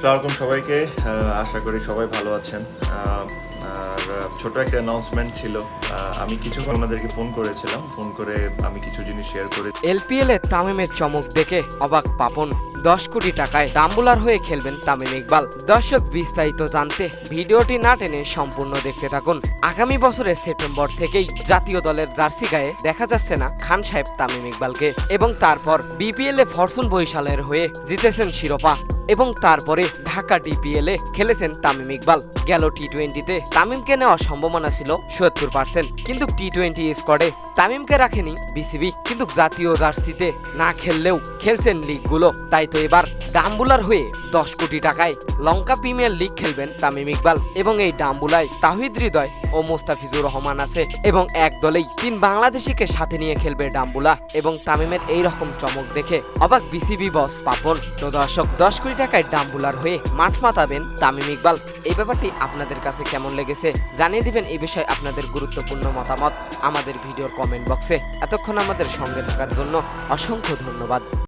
সালামালাইকুম সবাইকে। আশা করি সবাই ভালো আছেন। আর ছোট একটা অ্যানাউন্সমেন্ট ছিল। আমি কিছু ওনাদেরকে ফোন করেছিলাম। ফোন করে আমি কিছু জিনিস শেয়ার করে এলপিএল এ তামিমের চমক দেখে অবাক পাপন। দশ কোটি টাকায় ডাম্বুলার হয়ে খেলবেন তামিম ইকবাল। দর্শক বিস্তারিত জানতে ভিডিওটি না টেনে সম্পূর্ণ দেখতে থাকুন। আগামী বছরের সেপ্টেম্বর থেকেই জাতীয় দলের জার্সি গায়ে দেখা যাচ্ছে না খান সাহেব তামিম ইকবালকে। এবং তারপর বিপিএল এ ফরচুন বরিশালের হয়ে জিতেছেন শিরোপা। এবং তারপরে ঢাকা ডিপিএল খেলেছেন তামিম ইকবাল। গেল টি টোয়েন্টিতে তামিমকে নেওয়ার সম্ভাবনা ছিল সত্তর পার্সেন্ট কিন্তু টি টোয়েন্টি স্কোয়াডে তামিমকে রাখেনি বিসিবি কিন্তু জাতীয় জার্সিতে না খেললেও খেলছেন লিগগুলো। তাই তো এবার ডাম্বুলার হয়ে দশ কোটি টাকায় লঙ্কা প্রিমিয়ার লিগ খেলবেন তামিম ইকবাল। এবং এই ডাম্বুলায় তাহিদ হৃদয় ও মোস্তাফিজুর রহমান আছে এবং এক দলেই তিন বাংলাদেশিকে সাথে নিয়ে খেলবে ডাম্বুলা এবং তামিমের এই রকম চমক দেখে অবাক বিসিবি বস পাপন। তো দর্শক, দশ কোটি টাকায় ডাম্বুলার হয়ে মাঠ মাতাবেন তামিম ইকবাল। এই ব্যাপারটি আপনাদের কাছে কেমন লেগেছে জানিয়ে দিবেন। এই বিষয়ে আপনাদের গুরুত্বপূর্ণ মতামত আমাদের ভিডিওর কমেন্ট বক্সে। এতক্ষণ আমাদের সঙ্গে থাকার জন্য অসংখ্য ধন্যবাদ।